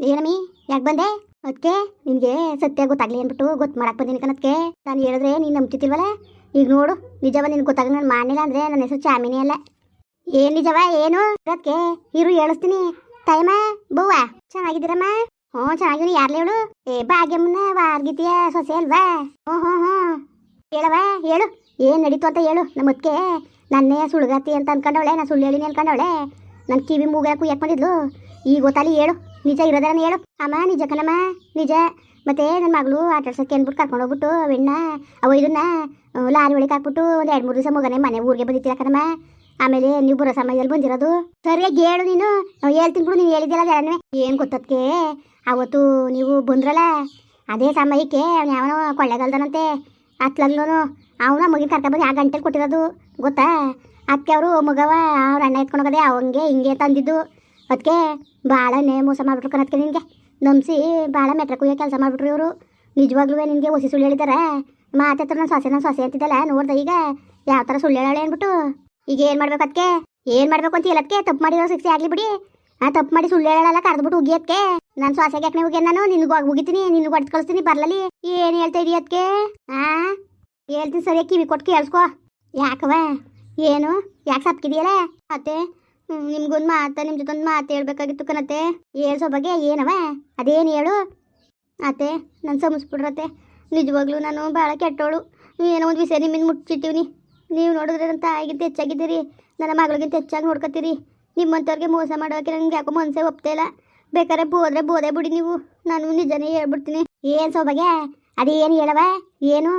ಏನಮ್ಮಿ, ಯಾಕೆ ಬಂದೆ? ಅದಕ್ಕೆ ನಿನಗೆ ಸತ್ಯ ಗೊತ್ತಾಗ್ಲಿ ಅಂದ್ಬಿಟ್ಟು ಗೊತ್ತು ಮಾಡಕ್ಕೆ ಬಂದಿನಿ ಕಣಕ್ಕೆ ನಾನು ಹೇಳಿದ್ರೆ ನೀನು ನಂಬ್ತಿಲ್ವಲ್ಲ ಈಗ ನೋಡು, ನಿಜವ ನಿನ್ಗೆ ಗೊತ್ತಾಗ ನಾನು ಮಾಡಲಿಲ್ಲ ಅಂದರೆ ನನ್ನ ಹೆಸರು ಚಾಮಿನಿ ಅಲ್ಲ. ಏನು ನಿಜವ, ಏನು? ಅದಕ್ಕೆ ಇರು, ಹೇಳಿಸ್ತೀನಿ. ತಾಯಮ್ಮ ಬೌವ? ಚೆನ್ನಾಗಿದ್ದೀರಮ್ಮ? ಹ್ಞೂ, ಚೆನ್ನಾಗಿವ್ನಿ. ಯಾರು ಹೇಳು? ಏ, ಭಾಗ್ಯಮ್ಮನ ವಾರ್ಗಿತೀಯ ಸೊಸೆ ಅಲ್ವಾ? ಹ್ಞೂ ಹ್ಞೂ ಹ್ಞೂ. ಹೇಳವ ಹೇಳು. ಏನು ನಡೀತು ಅಂತ ಹೇಳು. ನಮ್ಮ ಅದಕ್ಕೆ ನನ್ನೇ ಸುಳ್ಗಾತಿ ಅಂತ ಅನ್ಕೊಂಡವಳೆ ನಾನು ಸುಳ್ಳು ಹೇಳಿನಿ ಅನ್ಕೊಂಡವಳೆ. ನನ್ನ ಕಿವಿ ಮೂಗ ಯಾಕೆ ಬಂದಿದ್ಲು ಈಗ ಗೊತ್ತಾಲಿ ಹೇಳು. ನಿಜ ಇರೋದಾರನ ಹೇಳು. ಅಮ್ಮ, ನಿಜ ಕಣಮ್ಮ, ನಿಜ. ಮತ್ತೆ ನನ್ನ ಮಗಳು ಆಟಾಡ್ಸಕ್ಕೆ ಅಂದ್ಬಿಟ್ಟು ಕರ್ಕೊಂಡು ಹೋಗ್ಬಿಟ್ಟು ಅವೆಣ್ಣ ಅವ ಇದನ್ನ ಲಾರಿ ಒಳಗೆ ಹಾಕ್ಬಿಟ್ಟು ಒಂದು ಎರಡು ಮೂರು ದಿವಸ ಮಗನೇ ಮನೆ ಊರಿಗೆ ಬಂದಿತ್ತಿಲ್ಲ ಕಣಮ್ಮ. ಆಮೇಲೆ ನೀವು ಬರೋ ಸಮಯದಲ್ಲಿ ಬಂದಿರೋದು. ಸರಿಯಾಗಿ ಹೇಳು ನೀನು. ಹೇಳ್ತೀನಿ ಬಿಡು, ನೀನು ಹೇಳಿದ್ದಿಲ್ಲ ಅದನ್ನೇ ಏನು ಗೊತ್ತದಕ್ಕೆ ಅವತ್ತು ನೀವು ಬಂದ್ರಲ್ಲ, ಅದೇ ಸಮಯಕ್ಕೆ ಅವ್ನು ಯಾವನೋ ಕೊಳ್ಳೆಗಲ್ದನಂತೆ. ಹತ್ಲಗ್ಲೂ ಅವನ ಮಗಿನ ಕರ್ಕೊಂಡ್ಬಂದು ಆ ಗಂಟೆಲಿ ಕೊಟ್ಟಿರೋದು. ಗೊತ್ತಾ? ಅದಕ್ಕೆ ಅವರು ಮಗವ ಅವ್ರ ಅಣ್ಣ ಎತ್ಕೊಂಡು ಅವಂಗೆ ಹಿಂಗೆ ತಂದಿದ್ದು. ಅದಕ್ಕೆ ಭಾಳ ನೇ ಮೋಸ ಮಾಡ್ಬಿಟ್ರು ಅದಕ್ಕೆ ನಿನಗೆ. ನಂಬಿಸಿ ಭಾಳ ಮೆಟ್ರ ಕೆಲಸ ಮಾಡ್ಬಿಟ್ರು ಇವರು. ನಿಜವಾಗ್ಲೂ ನಿನಗೆ ಹೊಸಿ ಸುಳ್ಳು ಹೇಳಿದ್ದಾರೆ ಮಾತಾಡ್ತಾರೆ ನಾನು ಸೊಸೆ ನಾನು ಸೊಸೆ ಅಂತಿದ್ದಲ್ಲ, ನೋಡ್ದೆ ಈಗ ಯಾವ ಥರ ಸುಳ್ಳು ಹೇಳಾಳೆ ಅಂದ್ಬಿಟ್ಟು. ಈಗ ಏನು ಮಾಡ್ಬೇಕು ಅದಕ್ಕೆ ಏನು ಮಾಡ್ಬೇಕು ಅಂತ ಹೇಳೋದಕ್ಕೆ ತಪ್ಪು ಮಾಡಿರೋ ಶಿಕ್ಷೆ ಆಗಲಿ ಬಿಡಿ. ಆ ತಪ್ಪು ಮಾಡಿ ಸುಳ್ಳು ಹೇಳಲ್ಲ ಕರೆದ್ಬಿಟ್ಟು ಉಗಿಯೋದಕ್ಕೆ ನಾನು ಸೊಸೆಗೆ ಯಾಕೆ ಹೋಗಿ ನಾನು? ನಿನ್ಗೆ ಉಗಿತೀನಿ, ನಿನ್ಗೆ ಹೊಡೆದು ಕಳಿಸ್ತೀನಿ ಬರಲಲ್ಲಿ. ಏನು ಹೇಳ್ತಾ ಇದೀಯ ಅದಕ್ಕೆ ಆ? ಹೇಳ್ತೀನಿ ಸರಿಯಾಗಿ ಕಿವಿ ಕೊಟ್ಟು ಕೇಳಿಸ್ಕೊ. ಯಾಕವ ಏನು? ಯಾಕೆ ಸಪ್ಕಿದೆಯಲ್ಲ ಅತ್ತೆ ನಿಮ್ಗೊಂದು ಮಾತ ನಿಮ್ಮ ಜೊತೆ ಒಂದು ಮಾತು ಹೇಳ್ಬೇಕಾಗಿತ್ತು ಕಣತ್ತೆ ಹೇಳ್ಸೋ ಬಗ್ಗೆ ಏನವ ಅದೇನು ಹೇಳು ಅತ್ತೆ ನಾನು ಸಮಸ್ಬಿಡ್ರತ್ತೆ ನಿಜವಾಗ್ಲೂ ನಾನು ಭಾಳ ಕೆಟ್ಟೋಳು ಏನೋ ಒಂದು ವಿಷಯ ನಿಮ್ಮಿಂದ ಮುಚ್ಚಿಟ್ಟಿವ್ನಿ ನೀವು ನೋಡಿದ್ರೆ ನನ್ನ ತಾಯಿಗಿಂತ ಹೆಚ್ಚಾಗಿದ್ದೀರಿ ನನ್ನ ಮಗಳಿಗಿಂತ ಹೆಚ್ಚಾಗಿ ನೋಡ್ಕೊತೀರಿ ನಿಮ್ಮಂಥವ್ರಿಗೆ ಮೋಸ ಮಾಡೋಕೆ ನನಗೆ ಯಾಕೋ ಮನಸ್ಸೇ ಒಪ್ತಾ ಇಲ್ಲ ಬೇಕಾದ್ರೆ ಬೋದ್ರೆ ಬೋದೆ ಬಿಡಿ ನೀವು ನಾನು ನಿಜನೇ ಹೇಳ್ಬಿಡ್ತೀನಿ ಏನು ಸೊಬಗೆ ಅದೇನು ಹೇಳವ ಏನು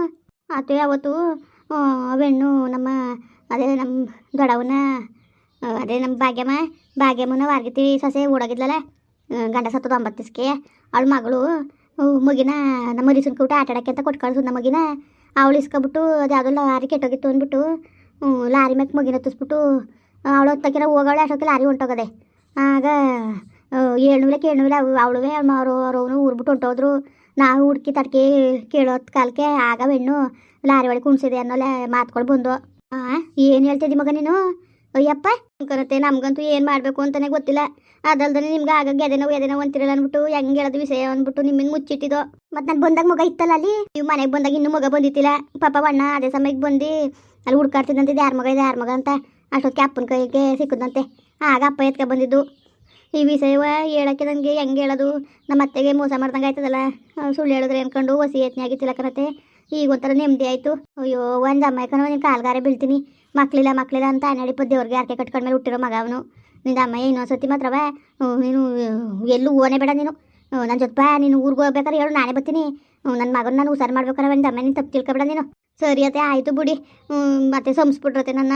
ಆತು ಯಾವತ್ತು ಅವೆಣ್ಣು ನಮ್ಮ ಅದೇ ನಮ್ಮ ದೊಡವನ ಅದೇ ನಮ್ಮ ಭಾಗ್ಯಮ್ಮ, ಭಾಗ್ಯಮ್ಮನ ವಾರ್ಗಿತಿ ಸೊಸೆ ಓಡೋಗಿದ್ಲಲ್ಲ ಗಂಡ ಸತ್ತದ ಒಂಬತ್ತು ದಿವ್ಸಕ್ಕೆ ಅವಳ ಮಗಳು ಮಗಿನ ನಮ್ಮ ರೀಸನ್ ಕೂಟ ಆಟ ಆಡಕ್ಕೆ ಅಂತ ಕೊಟ್ಟು ಕಳಿಸು ಮಗಿನ. ಅವಳು ಇಸ್ಕೊಬಿಟ್ಟು ಅದು ಯಾವುದೋ ಲಾರಿ ಕೆಟ್ಟೋಗಿತ್ತು ಅಂದ್ಬಿಟ್ಟು ಲಾರಿ ಮ್ಯಾಕ್ ಮಗಿನ ತುಸ್ಬಿಟ್ಟು ಅವಳು ಹೊತ್ತಕ್ಕಿರ ಹೋಗೋಳೆ ಅಷ್ಟೊತ್ತಿಗೆ ಲಾರಿ ಹೊಂಟೋಗದೆ. ಆಗ ಏಳ್ನೂರಕ್ಕೆ ಏಳ್ನೂರ ಅವಳುವೆ ಅವರು ಅವರವನು ಊರ್ಬಿಟ್ಟು ಹೊಂಟೋದ್ರು. ನಾವು ಹುಡ್ಕಿ ತಡ್ಕಿ ಕೇಳೋತ್ ಕಾಲಕ್ಕೆ ಆಗ ಹೆಣ್ಣು ಲಾರಿ ಒಳಗೆ ಕುಣ್ಸಿದೆ ಅನ್ನೋಲ್ಲ ಮಾತ್ಗಳು ಬಂದು ಏನು ಹೇಳ್ತಿದ್ದಿ ಮಗ ನೀನು? ಅಯ್ಯಪ್ಪ ಕರತೆ ನಮ್ಗಂತೂ ಏನು ಮಾಡಬೇಕು ಅಂತಾನೆ ಗೊತ್ತಿಲ್ಲ. ಅದಲ್ದೇ ನಿಮ್ಗೆ ಆಗ ಎದೆ ನೋವು ಎದೆ ನೋವು ಅಂತಿರಲ್ಲ ಅಂದ್ಬಿಟ್ಟು, ಹೆಂಗೆ ಹೇಳೋದು ವಿಷಯ ಅಂದ್ಬಿಟ್ಟು ನಿಮ್ಮಿಂದ ಮುಚ್ಚಿಟ್ಟಿದ್ದು. ಮತ್ತೆ ನಾನು ಬಂದಾಗ ಮಗ ಇತ್ತಲ್ಲ ಅಲ್ಲಿ? ನೀವು ಮನೆಗೆ ಬಂದಾಗ ಇನ್ನೂ ಮಗ ಬಂದಿತ್ತಿಲ್ಲ. ಪಾಪ ಅಣ್ಣ ಅದೇ ಸಮಯಕ್ಕೆ ಬಂದು ಅಲ್ಲಿ ಹುಡ್ಕಾಡ್ತಿದ್ದಂತೆ ಯಾರ ಮಗ, ಇದೆ ಯಾರ ಮಗ ಅಂತ ಅಷ್ಟೊತ್ತಿಗೆ ಅಪ್ಪನ ಕೈಗೆ ಸಿಕ್ಕದಂತೆ. ಆಗ ಅಪ್ಪ ಎತ್ಕೊ ಬಂದಿದ್ದು. ಈ ವಿಷಯವ ಹೇಳಕ್ಕೆ ನನಗೆ ಹೆಂಗೆ ಹೇಳೋದು? ನಮ್ಮ ಅತ್ತೆಗೆ ಮೋಸ ಮಾಡ್ದಂಗೆ ಆಯ್ತದಲ್ಲ? ಸುಳ್ಳು ಹೇಳಿದ್ರೆ ಅನ್ಕೊಂಡು ಹೊಸಿ ಯತ್ನೆ ಆಗಿತ್ತಿಲ್ಲ ಕನತೆ ಈಗ ಒಂಥರ ನೆಮ್ಮದಿ ಆಯಿತು. ಅಯ್ಯೋ, ಒಂದು ಅಮ್ಮ ಕಣ ನೀನು ಕಾಲ್ಗಾರೆ ಬೀಳ್ತೀನಿ. ಮಕ್ಳಿಲ್ಲ ಮಕ್ಕಳಿಲ್ಲ ಅಂತ ನಡಿಪ ದೇವ್ರಿಗೆ ಕಟ್ಕೊಂಡ ಮೇಲೆ ಹುಟ್ಟಿರೋ ಮಗ ಅವನು? ನಿಂದ ಅಮ್ಮ ಇನ್ನೊಂದು ಸತಿ ಮಾತ್ರವ ನೀನು ಎಲ್ಲೂ ಓನೇ ಬೇಡ ನೀನು. ನನ್ನ ಜೊತೆ ಬಾ, ನೀನು ಊರಿಗೆ ಹೋಗ್ಬೇಕಾದ್ರೆ ಹೇಳು, ನಾನೇ ಬರ್ತೀನಿ. ನನ್ನ ಮಗನ ನಾನು ಹುಷಾರು ಮಾಡ್ಬೇಕಾರೆ ಒಂದು ಅಮ್ಮ, ನೀನು ತಪ್ಪು ತಿಳ್ಕೊಬೇಡ ನೀನು. ಸರಿ ಅತ್ತೆ, ಆಯಿತು ಬಿಡಿ. ಮತ್ತೆ ಸಂಸ್ಬಿಟ್ರತೆ ನನ್ನ.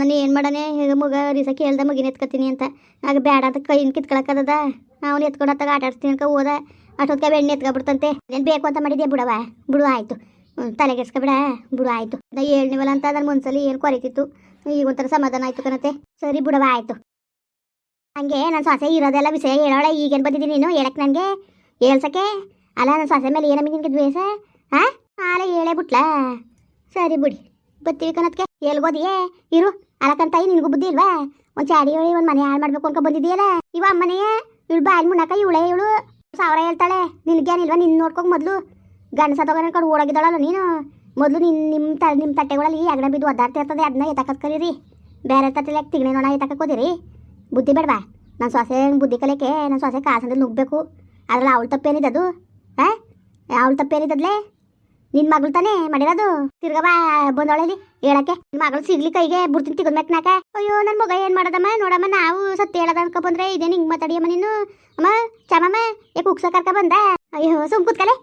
ನಾನು ಏನು ಮಾಡನೆ ಮಗ ರೀಸ ಕೇಳ್ದೆ ಮಗಿನ ಎತ್ಕೊತೀನಿ ಅಂತ. ಆಗ ಬೇಡ ಅಂತ ಕೈಯಿಂದ ಕಿತ್ಕೊಳಕ್ಕದ ಅವ್ನು ಎತ್ಕೊಂಡು ಆಟ ಆಡ್ತೀನಿ ಅನ್ಕ ಹೋದ ಅಷ್ಟೊತ್ತಿಗೆ ಬೆಣ್ಣೆ ಎತ್ಕೊಬಿಡ್ತಂತೆ. ಏನು ಬೇಕು ಅಂತ ಮಾಡಿದ್ದೆ ಬಿಡವ ಬಿಡು, ಆಯಿತು. ತಲೆಗೆಡ್ಸ್ಕೊಬೇಡ ಬಿಡು, ಆಯಿತು. ನಾ ಹೇಳ್ನಿವಲ್ಲ ಅಂತ ನನ್ನ ಮನ್ಸಲ್ಲಿ ಏನು ಕೊರಿತಿತ್ತು? ಈಗ ಒಂಥರ ಸಮಾಧಾನ ಆಯ್ತು ಕಣತೆ ಸರಿ ಬಿಡವ ಆಯ್ತು. ಹಂಗೆ ನನ್ನ ಸೊಸೆ ಇರೋದೆಲ್ಲ ವಿಷಯ ಹೇಳೋಳೆ, ಈಗೇನ್ ಬಂದಿದ್ದೀನಿ ನೀನು? ಹೇಳಕ್ಕೆ ನನಗೆ? ಹೇಳ್ಸಕ್ಕೆ? ಅಲ್ಲ ನನ್ನ ಸೊಸೆ ಮೇಲೆ ಏನಮ್ಮ ನಿನಗೆ ದ್ವೇಷ? ಹಾಂ ಹಾಲ ಹೇಳೇ ಬಿಟ್ಲಾ? ಸರಿ ಬಿಡಿ ಬರ್ತೀವಿ ಕಣತ್ಕೆ. ಎಲ್ಗೋದಿಯೇ ಇರು ಅಲಕಂತಾಯಿ ನಿನಗೂ ಬುದ್ಧಿ ಇಲ್ವಾ? ಒಂದು ಚಾಡಿ ಹೇಳಿ, ಒಂದು ಮನೆ ಹಾಳು ಮಾಡ್ಬೇಕು ಅಂತ ಬಂದಿದ್ದೀಯಲ್ಲ? ಇವ ಅಮ್ಮನೆಯೇ? ಇವಳು ಬಾಯಿ ಮುಣ್ಣಾಕ ಇವಳೆ ಇವಳು. ಸಾವಿರ ಹೇಳ್ತಾಳೆ ನಿನ್ಗೇನಿಲ್ವಾ ನಿನ್ನ ನೋಡ್ಕೊಂಡು ಮೊದಲು. ಗಂಡಸ ತಗೊಂಡು ಕಡೆ ಓಡಾಗಿದ್ದಾಳಲ್ಲ ನೀನು? ಮೊದಲು ನಿನ್ನ ನಿಮ್ಮ ತ ನಿಮ್ಮ ತಟ್ಟೆಗಳಲ್ಲಿ ಅಗಣ ಬಿದ್ದು ಒದ್ದಾಡ್ತಾ ಇರ್ತದೆ ಅದನ್ನ ಎತ್ತಕತ್ ಕರೀರಿ. ಬೇರೆ ತಟ್ಟೆಲೆ ತಿಗಣೆ ನೋಡ ಎತ್ತಕೋದಿರಿ ಬುದ್ಧಿ ಬೇಡವಾ. ನನ್ನ ಸೊಸೆ ಬುದ್ಧಿ ಕಲಿಯಕ್ಕೆ ನನ್ನ ಸೊಸೆ ಕಾಸಂದ್ರೆ ನುಗ್ಬೇಕು ಅದ್ರಲ್ಲಿ ಅವಳು ತಪ್ಪೇನಿದ್ದದು ಹಾಂ? ಅವಳು ತಪ್ಪೇನಿದ್ದದ್ಲೇ ನಿನ್ನ ಮಗಳು ತಾನೇ ಮಾಡಿರೋದು? ತಿರ್ಗವ ಬಂದೋಳಲಿ ಹೇಳಕ್ಕೆ. ನಿನ್ನ ಮಗಳು ಸಿಗ್ಲಿ ಕೈಗೆ, ಬುಡ್ತೀನಿ ತಿಗದ್ ನಾಕೆ ಅಯ್ಯೋ ನನ್ನ ಮಗ ಏನು ಮಾಡೋದಮ್ಮ? ನೋಡಮ್ಮ, ನಾವು ಸತ್ಯ ಹೇಳದ ಅನ್ಕೊ ಬಂದ್ರೆ ಇದೇನು ಹಿಂಗೆ ಮಾತಾಡಿಯಮ್ಮ ನೀನು? ಅಮ್ಮ, ಚಮಮ್ಮ ಯಾಕೆ ಉಕ್ಸ ಕರ್ಕ ಬಂದ? ಅಯ್ಯೋ, ಸುಮ್ ಕೂತ್ಕಲೆ.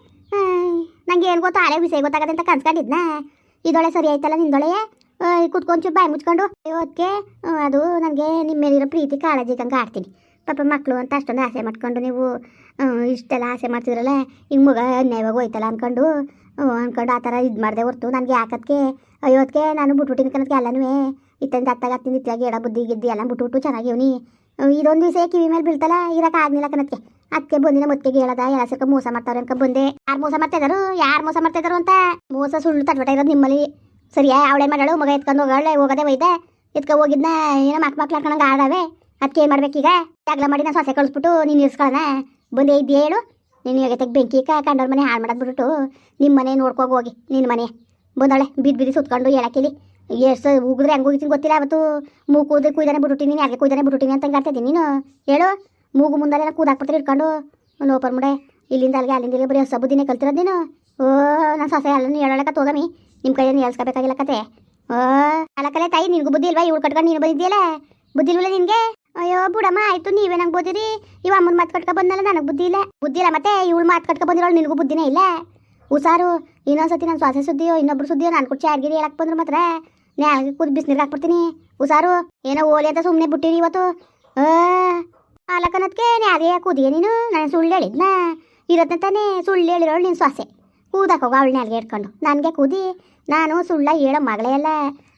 ನಂಗೆ ಏನು ಗೊತ್ತಾ? ಆಳೆ ವಿಷಯ ಗೊತ್ತಾಗತ್ತೆ ಅಂತ ಕನ್ಸ್ಕೊಂಡಿದ್ನ ಇದೊಳೆ ಸರಿ ಆಯ್ತಲ್ಲ ನಿಂದೊಳೆ ಕುತ್ಕೊಂಡು ಬಾಯಿ ಮುಚ್ಕೊಂಡು ಅದಕ್ಕೆ ಅದು ನನಗೆ ನಿಮ್ಮ ಮೇಲಿರೋ ಪ್ರೀತಿ ಕಾಳಜಿ ಕಂಗೆ ಆಡ್ತೀನಿ ಪಾಪ ಮಕ್ಕಳು ಅಂತ ಅಷ್ಟೊಂದು ಆಸೆ ಮಾಡ್ಕೊಂಡು ನೀವು ಇಷ್ಟೆಲ್ಲ ಆಸೆ ಮಾಡ್ತಿದ್ರಲ್ಲ ಈಗ ಮಗ ಅನ್ಯಾಯವಾಗಿ ಹೋಯ್ತಲ್ಲ ಅಂದ್ಕೊಂಡು ಅನ್ಕೊಂಡು ಆ ಥರ ಇದು ಮಾಡಿದೆ ಹೊರ್ತು. ನನಗೆ ಯಾಕದಕ್ಕೆ ಅಯ್ಯೋದಕ್ಕೆ ನಾನು ಬಿಟ್ಬಿಟ್ಟಿನ ಕಣಕ್ಕೆ ಎಲ್ಲನೂ. ಇತ್ತಂದು ಅತ್ತಾಗ ಹತ್ತಿನ ಎಡ ಬುದ್ಧಿ ಗಿದ್ದಿ ಎಲ್ಲ ಬಿಟ್ಬಿಟ್ಟು ಚೆನ್ನಾಗಿವ್ನಿ ಇದೊಂದು ದಿವಸ ಕಿವಿ ಮೇಲೆ ಬೀಳ್ತಲ್ಲ ಇರೋಕ್ಕಾಗಲಿಲ್ಲ ಕನಕ್ಕೆ ಅದಕ್ಕೆ ಬಂದಿನ ಮತ್ತಿಗೆ ಹೇಳದ, ಎಲ್ಲ ಸರ್ಕ ಮೋಸ ಮಾಡ್ತಾರೆ ಅನ್ಕ ಬಂದೆ. ಯಾರು ಮೋಸ ಮಾಡ್ತಾ ಯಾರು ಮೋಸ ಮಾಡ್ತಾ ಅಂತ? ಮೋಸ ಸುಳ್ಳು ತಟ್ಬಟ ಇರೋದು ನಿಮ್ಮಲ್ಲಿ. ಸರಿಯಾ ಅವಳೇ ಮಾಡಾಳು ಮಗ ಎತ್ಕೊಂಡು ಹೋಗಳೆ ಹೋಗದೆ ಒಯ್ದೆ. ಎತ್ಕ ಹೋಗಿದ್ನ, ಏನೋ ಮಕ್ ಮಕ್ಳು ಆಡವೆ ಅದಕ್ಕೆ ಏನು ಮಾಡ್ಬೇಕೀಗ ಜಗಳ ಮಾಡಿ ನಾನು ಸೊಸೆ ಕಳಿಸ್ಬಿಟ್ಟು ನೀನು ಇರ್ಸ್ಕೊಳ್ಳೋಣ ಬಂದೇ ಇದ್ದೀಯ ಹೇಳು. ನೀನು ಯೋಗ್ಯತೆಗೆ ಬೆಂಕಿ ಕಂಡವ್ರ ಮನೆ ಹಾಳು ಮಾಡೋದು ಬಿಟ್ಬಿಟ್ಟು ನಿಮ್ಮ ಮನೆ ನೋಡ್ಕೋಗಿ ಹೋಗಿ ನಿನ್ನ ಮನೆ. ಬಂದಳೆ ಬಿದ್ದು ಬಿದ್ದು ಸುತ್ಕೊಂಡು ಹೇಳಕ್ಕಿಲಿ ಎಷ್ಟು ಉಗಿದ್ರೆ ಹೆಂಗೆ ಹೋಗಿದ್ದೀನಿ ಗೊತ್ತಿಲ್ಲ ಅವತ್ತು. ಮೂಗು ಕೂದ್ರೆ ಕುಯ್ದಾನೆ ಬಿಟ್ಬಿಟ್ಟಿನಿ ಯಾರಿಗೆ ಕುಯ್ದಾನೆ ಬಿಟ್ಬಿಟ್ಟಿನಿ ಅಂತ ಹೇಳ್ತಿದ್ದೀನಿ ನೀನು. ಹೇಳು. ಮೂಗು ಮುಂದೆಲ್ಲ ಕೂದಾಕ್ಬಿಡ್ತಾರೆ ಇಟ್ಕೊಂಡು ಲೋಪರ್ ಮುಡೆ ಇಲ್ಲಿಂದ ಅಲ್ಲಿಗೆ ಅಲ್ಲಿಂದ ಇಲ್ಲಿ ಬರೀ ಹೊಸ ಬುದ್ಧಿನೇ ಕಲ್ತಿರೋದು ನೀನು. ಓ, ನಾನು ಸೊಸೆ, ಅಲ್ಲಿ ಹೇಳಕ್ಕ ತೋಗಮಿ ನಿಮ್ಮ ಕೈಯಲ್ಲಿ ಹೇಳ್ಸ್ಕೋಬೇಕಾಗಿಲ್ಲ ಕತೆ. ಓ ಅಲಕಲೆ ತಾಯಿ, ನಿನಗೂ ಬುದ್ಧಿ ಇಲ್ವಾ? ಇವಳು ಕಟ್ಕೊಂಡು ನೀನು ಬಂದಿದ್ದೀಯಲ್ಲ? ಬುದ್ಧಿ ಇಲ್ವಲ್ಲ ನಿನಗೆ? ಅಯ್ಯೋ, ಬುಡಮ್ಮ, ಆಯ್ತು, ನೀವೇ ನಂಗೆ ಬೋದಿರಿ ಇವ ಅಮ್ಮನ ಮಾತು ಕಟ್ಕೊ ಬಂದಲ್ಲ ನನಗೆ ಬುದ್ಧಿ ಇಲ್ಲ. ಬುದ್ಧಿ ಇಲ್ಲ ಮತ್ತೆ ಇವಳು ಮಾತು ಕಟ್ಕೊ ಬಂದಿರೋಳು, ನಿನಗೂ ಬುದ್ಧಿನೇ ಇಲ್ಲ. ಹುಷಾರು, ಇನ್ನೊಂದ್ಸತಿ ನನ್ನ ಸ್ವಾಸೆ ಸುದ್ದಿಯೋ, ಇನ್ನೊಬ್ರು ಸುದ್ದಿಯೋ ನಾನು ಕೊಟ್ಟು ಅಡ್ಗಿರಿ ಹೇಳಕ್ ಬಂದ್ರು ಮಾತ್ರ. ನೇ ಕೂದ್ ಬಿಸಿನೀರಿಗೆ ಹಾಕ್ಬಿಡ್ತೀನಿ. ಹುಷಾರು, ಏನೋ ಓಲಿ ಅಂತ ಸುಮ್ಮನೆ ಬಿಟ್ಟಿರಿ ಇವತ್ತು. ಆಲಕನದ್ಕೆ ನ್ಯಾಗೆ ಕೂದಿಯ ನೀನು? ನಾನು ಸುಳ್ಳು ಹೇಳಿದ್ನ ಇರತ್ತೆ ತಾನೇ ಸುಳ್ಳು ಹೇಳಿರೋಳು ನಿನ್ನ ಸ್ವಾಸೆ ಕೂದಾಕೋಗ ಅವಳು ನ್ಯಾಲ್ಗೆ ಇಟ್ಕೊಂಡು ನನಗೆ ಕೂದಿ. ನಾನು ಸುಳ್ಳ ಹೇಳೋ ಮಗಳೇ ಅಲ್ಲ.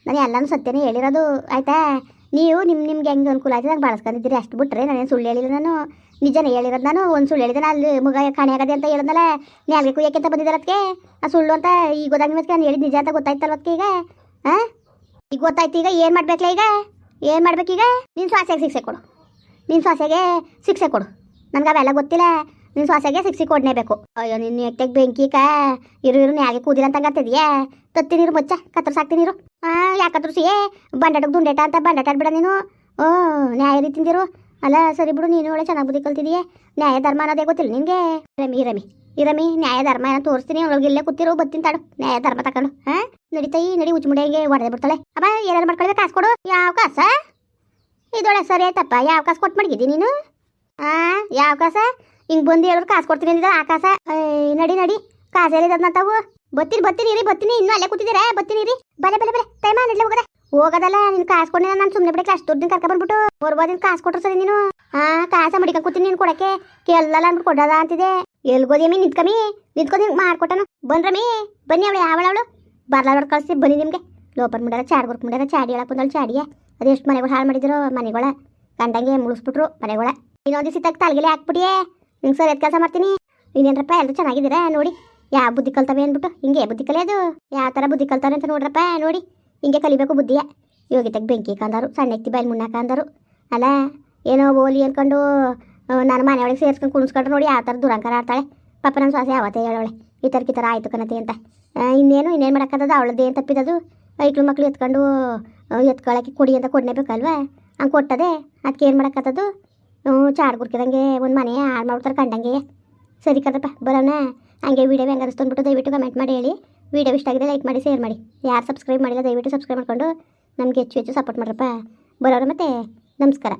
ನಾನು ಎಲ್ಲನೂ ಸತ್ಯನೇ ಹೇಳಿರೋದು. ಆಯ್ತಾ? ನೀವು ನಿಮ್ಮ ನಿಮ್ಗೆ ಹೆಂಗೆ ಅನುಕೂಲ ಆಯ್ತು ನಂಗೆ ಬಳಸ್ಕೊಂಡಿದ್ದೀರಿ. ಅಷ್ಟು ಬಿಟ್ರೆ ನಾನೇನು ಸುಳ್ಳು ಹೇಳಿಲ್ಲ ನಾನು. ನಿಜನೇ ಹೇಳಿರೋದು ನಾನು. ಒಂದು ಸುಳ್ಳು ಹೇಳಿದೆ ಅಲ್ಲಿ ಮುಗ ಕಾಣೆ ಆಗದೆ ಅಂತ ಹೇಳಿದ್ನಲ್ಲ. ನ್ಯಾಲ್ಗೆ ಕುಯ್ಯಕ್ಕೆ ಅಂತ ಬಂದಿದ್ದಾರೆ ಅದಕ್ಕೆ? ಆ ಸುಳ್ಳು ಅಂತ ಈಗ ಗೊತ್ತಾಗ ನಿಮ್ಮ ನಾನು ಹೇಳಿದ್ದು ನಿಜ ಅಂತ ಗೊತ್ತಾಯ್ತಲ್ಲ ಅದಕ್ಕೆ ಈಗ? ಹಾಂ ಈಗ ಗೊತ್ತಾಯ್ತು ಈಗ. ಏನು ಮಾಡ್ಬೇಕಲ್ಲ ಈಗ? ಏನು ಮಾಡ್ಬೇಕೀಗ ನಿನ್ನ ಸ್ವಾಸೆಗೆ ಶಿಕ್ಷೆ ಕೊಡು. ನಿನ್ನ ಸೊಸೆಗೆ ಶಿಕ್ಷೆ ಕೊಡು. ನನಗೆ ಅವೆಲ್ಲ ಗೊತ್ತಿಲ್ಲ. ನಿನ್ನ ಸೊಸೆಗೆ ಶಿಕ್ಷೆ ಕೊಡಲೇಬೇಕು ಅಯ್ಯೋ, ನಿನ್ನ ಬೆಂಕಿ ಕಾ. ಇರು ಇರು, ನ್ಯಾಗೆ ಕೂದಿಲ್ಲ ಅಂತ ಅಂತಿದ್ಯಾ ತತ್ತಿ ನೀರು ಮುಚ್ಚ ಕತ್ತರ್ಸಾಕ್ತಿ ನೀರು. ಹಾಂ ಯಾಕತ್ರಿಸಿ ಬಂಡಾಟಕ್ಕೆ ದುಂಡೇಟ ಅಂತ ಬಂಡಾಟಾಡ್ಬಿಡ ನೀನು. ಓ, ನ್ಯಾಯ ರೀತಿಂದಿರು ಅಲ್ಲ, ಸರಿ ಬಿಡು, ನೀನು ಒಳ್ಳೆ ಚೆನ್ನಾಗಿ ಬುದ್ಧಿ ಕಲ್ತಿದೀಯ. ನ್ಯಾಯ ಧರ್ಮ ಅನ್ನೋದೇ ಗೊತ್ತಿಲ್ಲ ನಿನಗೆ. ರಮಿ ರಮಿ, ಇರಮಿ, ನ್ಯಾಯ ಧರ್ಮ ಏನೋ ತೋರಿಸ್ತೀನಿ. ಅವ್ರಿಗೆ ಇಲ್ಲೇ ಕೂತಿರು, ಬತ್ತಿನ ತಾಡು ನ್ಯಾಯ ಧರ್ಮ ತಕೊಂಡು. ಹಾಂ ನಡಿತೈ ನಡಿ ಉಚ್ಚುಮುಡಿಯಾಗೆ ಹೊಡೆದೇ ಬಿಡ್ತಾಳೆ. ಅಬ್ಬ ಏನಾರು ಮಾಡ್ಕೊಳ್ಬೇಕು? ಕಾಸು ಕೊಡು. ಯಾವ ಕಾಸ? ಇದೊಳೆ ಸರಿ ಆಯ್ತಪ್ಪ. ಯಾವ ಕಾಸು ಕೊಟ್ಟು ಮಡಗಿದಿ ನೀನು? ಆ, ಯಾವ ಕಾಸ? ಹಿಂಗೆ ಬಂದು ಹೇಳಿದ್ರು ಕಾಸು ಕೊಡ್ತೀನಿ ಅಂದಿದ್ದ ಆ ಕಾಸ? ನಡಿ ನಡಿ. ಕಾಸು ಹೇಳಿದ ತಾವು ಬತ್ತೀನಿ ಬತ್ತೀನಿ, ಇರಿ, ಬತ್ತೀನಿ. ಇನ್ನೂ ಅಲ್ಲೇ ಕೂತಿದ್ದೀರಾ? ಬತ್ತೀನಿ, ಇರಿ. ಬಲೆ ಬಲೆ ಬಲೆ. ಟೈಮ ನಡ್ಲೆ, ಹೋಗದ. ಹೋಗದಲ್ಲ, ನಿನ್ ಕಾಸು ಕೊಡಿಲ್ಲ ನಾನು ಸುಮ್ನೆ ಬಿಡಕ್ಕೆ ಅಷ್ಟು ದುಡ್ಡಿನ ಕರ್ಕ ಬಂದ್ಬಿಟ್ಟು ಬರ್ಬೋದಿನ ಕಾಸು ಕೊಟ್ರು ಸರಿ ನೀನು. ಹಾ ಕಾಸ ಮಡಿಕೊಂಡ್ ಕೂತೀನಿ ನೀನು ಕೊಡಕ್ಕೆ. ಕೇಳಲ್ಲ ಅಂದ್ಬಿಟ್ಟು ಕೊಡದ ಅಂತಿದೆ. ಎಲ್ಗೋದಿಯಮ್ಮಿ ನಿಂತ್ಕಮ್ಮಿ? ನಿಂತ್ಕೊಂಡು ಮಾಡ್ಕೊಟ್ಟನು. ಬಂದ್ರಮ್ಮಿ ಬನ್ನಿ ಅವಳು ಯಾವಳವಳು ಬರ್ಲಾಡ್ ಕಳಿಸಿ, ಬನ್ನಿ ನಿಮಗೆ. ಲೋಪರ್ ಮುಂಡಾರ ಚಾಡ್ ಗುರ್ಕ್ ಮುಂಡಾರ, ಚಾಡಿ ಹೇಳಕ್ ಬಂದಳು, ಚಾಡಿಯ. ಅದೆಷ್ಟು ಮನೆಗಳು ಹಾಳು ಮಾಡಿದ್ರು ಮನೆಗಳ. ಕಂಡಂಗೆ ಮುಳುಸ್ಬಿಟ್ರು ಮನೆಗಳ. ಇನ್ನೊಂದು ದಿವಸ ತಕ್ಕ ತಲೆಗೆಲೆ ಹಾಕ್ಬಿಟ್ಟಿಯೇ. ನಿಂಗೆ ಸರಿ ಕೆಲಸ ಮಾಡ್ತೀನಿ. ಇನ್ನೇನ್ರಪ್ಪ ಎಲ್ಲರೂ ಚೆನ್ನಾಗಿದ್ದೀರಾ? ನೋಡಿ, ಯಾವ ಬುದ್ಧಿ ಕಲ್ತವೆ ಅಂದ್ಬಿಟ್ಟು. ಹಿಂಗೆ ಬುದ್ಧಿ ಕಲಿಯೋದು. ಯಾವ ಥರ ಬುದ್ಧಿ ಕಲ್ತಾರೆ ಅಂತ ನೋಡ್ರಪ್ಪ, ನೋಡಿ. ಹಿಂಗೆ ಕಲಿಬೇಕು ಬುದ್ಧಿಯ. ಯೋಗಿತಾಗ ಬೆಂಕಿ ಕಂದರು, ಸಣ್ಣ ಎತ್ತಿ ಬಯಲು ಮುನ್ನಾಕ ಅಂದರು ಅಲ್ಲ, ಏನೋ ಓಲಿ ಅನ್ಕೊಂಡು ನಾನು ಮನೆಯೊಳಗೆ ಸೇರಿಸ್ಕೊಂಡು ಕುಣಿಸ್ಕೊಂಡ್ರೆ ನೋಡಿ, ಆ ಥರ ದುರಂಕಾರ ಆಡ್ತಾಳೆ. ಪಾಪ ನನ್ನ ಸ್ವಾಸೆ ಯಾವತ್ತೇ ಹೇಳೋಳೆ ಈ ಥರಕ್ಕೆ ಈ ಥರ ಆಯಿತು ಕಣತೆ ಅಂತ. ಇನ್ನೇನು ಇನ್ನೇನು ಮಾಡೋಕ್ಕದ ಅವಳದ್ದು ಏನು ತಪ್ಪಿದದು ಐಕ್ಳು ಮಕ್ಳು ಎತ್ಕೊಂಡು ಎತ್ಕೊಳ್ಳೋಕೆ ಕೊಡಿ ಅಂತ ಕೊಡಲೇಬೇಕಲ್ವಾ? ಹಂಗೆ ಕೊಟ್ಟದೆ ಅದಕ್ಕೆ ಏನು ಮಾಡೋಕ್ಕತ್ತದು ಚಾಡ್ ಗುರ್ಕಿದಂಗೆ ಒಂದು ಮನೆ ಹಾಳು ಮಾಡ್ಬಿಡ್ತಾರೆ ಕಂಡಂಗೆ. ಸರಿ ಕದಪ್ಪ ಬರೋಣ. ಹಂಗೆ ವೀಡಿಯೋ ಹೆಂಗೆ ಅನಿಸ್ತು ದಯವಿಟ್ಟು ಕಮೆಂಟ್ ಮಾಡಿ ಹೇಳಿ. ವೀಡಿಯೋ ಇಷ್ಟ ಆಗಿದೆ ಲೈಕ್ ಮಾಡಿ ಶೇರ್ ಮಾಡಿ. ಯಾರು ಸಬ್ಸ್ಕ್ರೈಬ್ ಮಾಡಿಲ್ಲ, ದಯವಿಟ್ಟು ಸಬ್ಸ್ಕ್ರೈಬ್ ಮಾಡಿಕೊಂಡು ನಮಗೆ ಹೆಚ್ಚು ಹೆಚ್ಚು ಸಪೋರ್ಟ್ ಮಾಡ್ರಪ್ಪ. ಬರೋರು ಮತ್ತೆ, ನಮಸ್ಕಾರ.